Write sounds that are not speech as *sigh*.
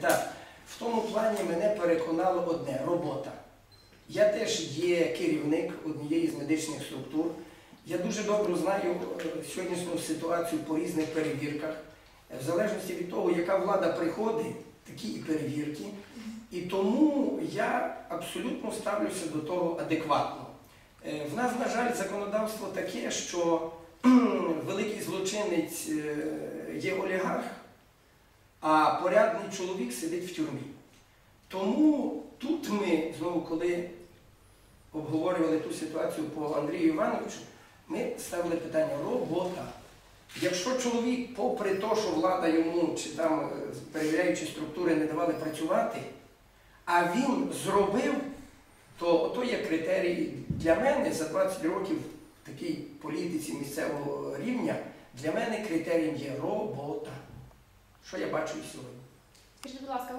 Так, в тому плані мене переконало одне робота. Я теж є керівник однієї з медичних структур. Я дуже добре знаю е, сьогоднішню ситуацію по різних перевірках. Е, В залежності від того, яка влада приходить, такі і перевірки. І тому я абсолютно ставлюся до того адекватно. Е, В нас, на жаль, законодавство таке, що *clears throat* великий злочинець є олігарх, а порядний чоловік сидить в тюрмі. Тому тут ми, знову, коли обговорювали ту ситуацію по Андрію Івановичу, ми ставили питання робота. Якщо чоловік, попри те, що влада йому чи там е, перевіряючі структури не давали працювати, а він зробив, то то є критерій для мене за 20 років в такій політиці місцевого рівня, для мене критерієм є робота. Що я бачу і сьогодні. Скажіть, будь ласка,